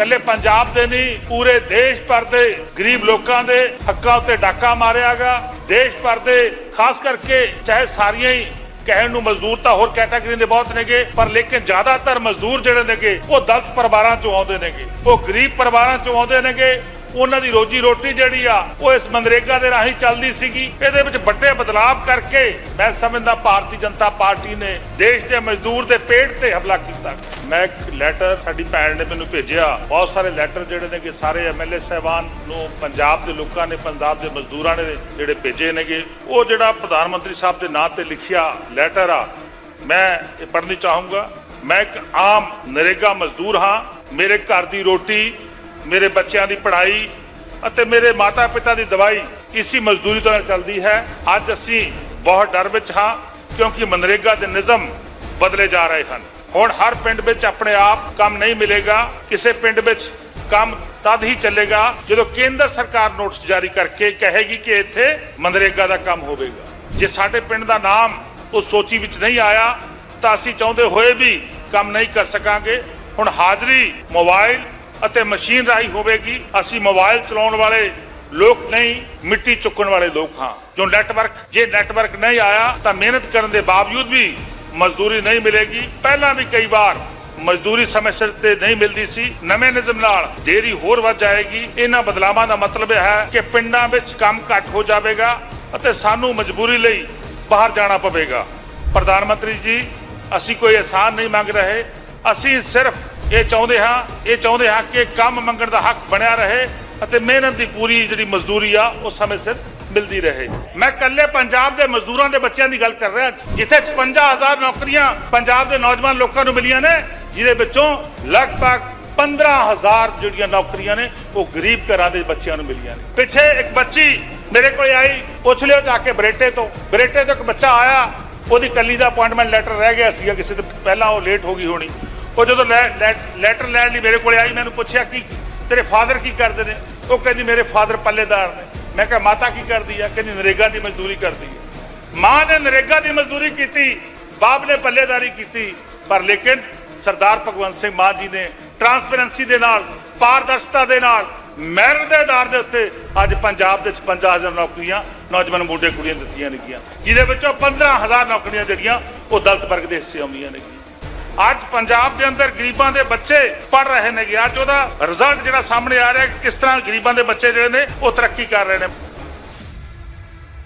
ਕੱਲੇ ਪੰਜਾਬ ਦੇ ਨਹੀਂ, ਪੂਰੇ ਦੇਸ਼ ਭਰ ਦੇ ਗਰੀਬ ਲੋਕਾਂ ਦੇ ਹੱਕਾਂ ਉੱਤੇ ਡਾਕਾ ਮਾਰਿਆਗਾ। ਦੇਸ਼ ਭਰ ਦੇ, ਖਾਸ ਕਰਕੇ ਚਾਹੇ ਸਾਰੀਆਂ ਹੀ ਕਹਿਣ ਨੂੰ ਮਜ਼ਦੂਰ ਤਾਂ ਹੋਰ ਕੈਟਾਗਰੀ ਦੇ ਬਹੁਤ ਨੇਗੇ, ਪਰ ਲੇਕਿਨ ਜ਼ਿਆਦਾਤਰ ਮਜ਼ਦੂਰ ਜਿਹੜੇ ਨੇਗੇ, ਉਹ ਦਲਤ ਪਰਿਵਾਰਾਂ ਚੋਂ ਆਉਂਦੇ ਨੇਗੇ। ਉਹ ਗਰੀਬ ਪਰਿਵਾਰਾਂ ਚੋਂ ਆਉਂਦੇ ਨੇਗੇ ਉਹਨਾਂ ਦੀ ਰੋਜੀ ਰੋਟੀ ਜਿਹੜੀ ਆ, ਉਹ ਇਸ ਮਨਰੇਗਾ ਦੇ ਰਾਹੀਂ ਚੱਲਦੀ ਸੀਗੀ। ਇਹਦੇ ਵਿੱਚ ਵੱਡੇ ਬਦਲਾਅ ਕਰਕੇ ਮੈਂ ਸਮਝਦਾ ਭਾਰਤੀ ਜਨਤਾ ਪਾਰਟੀ ਨੇ ਦੇਸ਼ ਦੇ ਮਜ਼ਦੂਰ ਦੇ ਪੇਟ ਤੇ ਹਮਲਾ ਕੀਤਾ। ਮੈਂ ਇੱਕ ਲੈਟਰ ਸਾਡੀ ਭੈਣ ਨੇ ਮੈਨੂੰ ਭੇਜਿਆ। ਬਹੁਤ ਸਾਰੇ ਲੈਟਰ ਜਿਹੜੇ ਨੇ ਕਿ ਸਾਰੇ ਐਮਐਲਏ ਸਹਿਬਾਨ ਨੂੰ, ਪੰਜਾਬ ਦੇ ਲੋਕਾਂ ਨੇ, ਪੰਜਾਬ ਦੇ ਮਜ਼ਦੂਰਾਂ ਨੇ ਜਿਹੜੇ ਭੇਜੇ ਨੇਗੇ। ਉਹ ਜਿਹੜਾ ਪ੍ਰਧਾਨ ਮੰਤਰੀ ਸਾਹਿਬ ਦੇ ਨਾਂ ਤੇ ਲਿਖਿਆ ਲੈਟਰ ਆ, ਮੈਂ ਇਹ ਪੜ੍ਹਨੀ ਚਾਹੂੰਗਾ। ਮੈਂ ਇੱਕ ਆਮ ਨਰੇਗਾ ਮਜ਼ਦੂਰ ਹਾਂ। ਮੇਰੇ ਘਰ ਦੀ ਰੋਟੀ ਮੇਰੇ ਬੱਚਿਆਂ ਦੀ ਪੜ੍ਹਾਈ ਅਤੇ ਮੇਰੇ ਮਾਤਾ-ਪਿਤਾ ਦੀ ਦਵਾਈ ਇਸੀ ਮਜ਼ਦੂਰੀ ਤੋਂ ਚੱਲਦੀ ਹੈ। ਅੱਜ ਅਸੀਂ ਬਹੁਤ ਡਰ ਵਿੱਚ ਹਾਂ ਕਿਉਂਕਿ ਮਨਰੇਗਾ ਦੇ ਨਿਯਮ ਬਦਲੇ ਜਾ ਰਹੇ ਹਨ। ਹੁਣ ਹਰ ਪਿੰਡ ਵਿੱਚ ਆਪਣੇ ਆਪ ਕੰਮ ਨਹੀਂ ਮਿਲੇਗਾ। ਕਿਸੇ ਪਿੰਡ ਵਿੱਚ ਕੰਮ ਤਦ ਹੀ ਚੱਲੇਗਾ ਜਦੋਂ ਕੇਂਦਰ ਸਰਕਾਰ ਨੋਟਿਸ ਜਾਰੀ ਕਰਕੇ ਕਹੇਗੀ ਕਿ ਇੱਥੇ ਮਨਰੇਗਾ ਦਾ ਕੰਮ ਹੋਵੇਗਾ। ਜੇ ਸਾਡੇ ਪਿੰਡ ਦਾ ਨਾਮ ਉਸ ਸੋਚੀ ਵਿੱਚ ਨਹੀਂ ਆਇਆ, ਤਾਂ ਅਸੀਂ ਚਾਹੁੰਦੇ ਹੋਏ ਵੀ ਕੰਮ ਨਹੀਂ ਕਰ ਸਕਾਂਗੇ। ਹੁਣ ਹਾਜ਼ਰੀ, ਮੋਬਾਈਲ ਅਤੇ ਮਸ਼ੀਨ ਰਾਹੀਂ ਹੋਵੇਗੀ। ਅਸੀਂ ਮੋਬਾਈਲ ਚਲਾਉਣ ਵਾਲੇ ਲੋਕ ਨਹੀਂ, ਮਿੱਟੀ ਚੁੱਕਣ ਵਾਲੇ ਲੋਕ ਹਾਂ। ਜੋ ਨੈਟਵਰਕ, ਜੇ ਨੈਟਵਰਕ ਨਹੀਂ ਆਇਆ ਤਾਂ ਮਿਹਨਤ ਕਰਨ ਦੇ ਬਾਵਜੂਦ ਵੀ ਮਜ਼ਦੂਰੀ ਨਹੀਂ ਮਿਲੇਗੀ। ਪਹਿਲਾਂ ਵੀ ਕਈ ਵਾਰ ਮਜ਼ਦੂਰੀ ਸਮੇਂ ਸਿਰ ਤੇ ਨਹੀਂ ਮਿਲਦੀ ਸੀ। ਨਵੇਂ ਨਿਯਮ ਨਾਲ ਦੇਰੀ ਹੋਰ ਵੱਧ ਜਾਏਗੀ। ਇਹਨਾਂ ਬਦਲਾਵਾਂ ਦਾ ਮਤਲਬ ਹੈ ਕਿ ਪਿੰਡਾਂ ਵਿੱਚ ਕੰਮ ਘੱਟ ਹੋ ਜਾਵੇਗਾ ਅਤੇ ਸਾਨੂੰ ਮਜਬੂਰੀ ਲਈ ਬਾਹਰ ਜਾਣਾ ਪਵੇਗਾ। ਪ੍ਰਧਾਨ ਮੰਤਰੀ ਜੀ, ਅਸੀਂ ਕੋਈ ਆਸਾਨ ਨਹੀਂ ਮੰਗ ਰਹੇ। ਅਸੀਂ ਸਿਰਫ ਇਹ ਚਾਹੁੰਦੇ ਹਾਂ, ਇਹ ਚਾਹੁੰਦੇ ਹਾਂ ਕਿ ਕੰਮ ਮੰਗਣ ਦਾ ਹੱਕ ਬਣਿਆ ਰਹੇ ਅਤੇ ਮਿਹਨਤ ਦੀ ਪੂਰੀ ਜਿਹੜੀ ਮਜ਼ਦੂਰੀ ਆ ਉਹ ਸਮੇਂ ਸਿਰ ਮਿਲਦੀ ਰਹੇ। ਮੈਂ ਇਕੱਲੇ ਪੰਜਾਬ ਦੇ ਮਜ਼ਦੂਰਾਂ ਦੇ ਬੱਚਿਆਂ ਦੀ ਗੱਲ ਕਰ ਰਿਹਾ ਜਿੱਥੇ 55000 ਨੌਕਰੀਆਂ ਪੰਜਾਬ ਦੇ ਨੌਜਵਾਨ ਲੋਕਾਂ ਨੂੰ ਮਿਲੀਆਂ ਨੇ, ਜਿਹਦੇ ਵਿੱਚੋਂ ਲਗਭਗ 15000 ਜਿਹੜੀਆਂ ਨੌਕਰੀਆਂ ਨੇ, ਉਹ ਗਰੀਬ ਘਰਾਂ ਦੇ ਬੱਚਿਆਂ ਨੂੰ ਮਿਲੀਆਂ ਨੇ। ਪਿੱਛੇ ਇੱਕ ਬੱਚੀ ਮੇਰੇ ਕੋਲ ਆਈ, ਪੁੱਛ ਲਿਓ ਜਾ ਕੇ ਬਰੇਟੇ ਤੋਂ। ਬਰੇਟੇ ਤੋਂ ਇੱਕ ਬੱਚਾ ਆਇਆ, ਉਹਦੀ ਕੱਲੀ ਦਾ ਅਪਾਇੰਟਮੈਂਟ ਲੈਟਰ ਰਹਿ ਗਿਆ ਸੀਗਾ, ਕਿਸੇ ਤੋਂ ਪਹਿਲਾਂ ਉਹ ਲੇਟ ਹੋ ਗਈ ਹੋਣੀ। ਉਹ ਜਦੋਂ ਲੈ- ਲੈ- ਲੈਟਰ ਲੈਣ ਲਈ ਮੇਰੇ ਕੋਲ ਆਈ, ਮੈਨੂੰ ਪੁੱਛਿਆ ਕਿ ਤੇਰੇ ਫਾਦਰ ਕੀ ਕਰਦੇ ਨੇ? ਉਹ ਕਹਿੰਦੀ, ਮੇਰੇ ਫਾਦਰ ਪੱਲੇਦਾਰ ਨੇ। ਮੈਂ ਕਿਹਾ, ਮਾਤਾ ਕੀ ਕਰਦੀ ਆ? ਕਹਿੰਦੀ, ਨਰੇਗਾ ਦੀ ਮਜ਼ਦੂਰੀ ਕਰਦੀ ਹੈ ਮਾਂ ਨੇ ਨਰੇਗਾ ਦੀ ਮਜ਼ਦੂਰੀ ਕੀਤੀ, ਬਾਪ ਨੇ ਪੱਲੇਦਾਰੀ ਕੀਤੀ, ਪਰ ਲੇਕਿਨ ਸਰਦਾਰ ਭਗਵੰਤ ਸਿੰਘ ਮਾਨ ਜੀ ਨੇ ਟਰਾਂਸਪੇਰੈਂਸੀ ਦੇ ਨਾਲ, ਪਾਰਦਰਸ਼ਤਾ ਦੇ ਨਾਲ ਮੈਰਿਟ ਦੇ ਆਧਾਰ ਦੇ ਉੱਤੇ ਅੱਜ ਪੰਜਾਬ ਦੇ 55000 ਨੌਕਰੀਆਂ ਨੌਜਵਾਨ ਮੁੰਡੇ, ਕੁੜੀਆਂ ਦਿੱਤੀਆਂ ਨੇਗੀਆਂ ਜਿਹਦੇ ਵਿੱਚੋਂ 15000 ਨੌਕਰੀਆਂ ਜਿਹੜੀਆਂ ਉਹ ਦਲਤ ਵਰਗ ਦੇ ਹਿੱਸੇ ਆਉਂਦੀਆਂ ਨੇਗੀਆਂ ਅੱਜ ਪੰਜਾਬ ਦੇ ਅੰਦਰ ਗਰੀਬਾਂ ਦੇ ਬੱਚੇ ਪੜ ਰਹੇ ਨੇਗੇ। ਅੱਜ ਉਹਦਾ ਰਿਜ਼ਲਟ ਜਿਹੜਾ ਸਾਹਮਣੇ ਆ ਰਿਹਾ ਕਿਸ ਤਰ੍ਹਾਂ ਗਰੀਬਾਂ ਦੇ ਬੱਚੇ ਜਿਹੜੇ ਨੇ ਉਹ ਤਰੱਕੀ ਕਰ ਰਹੇ ਨੇ।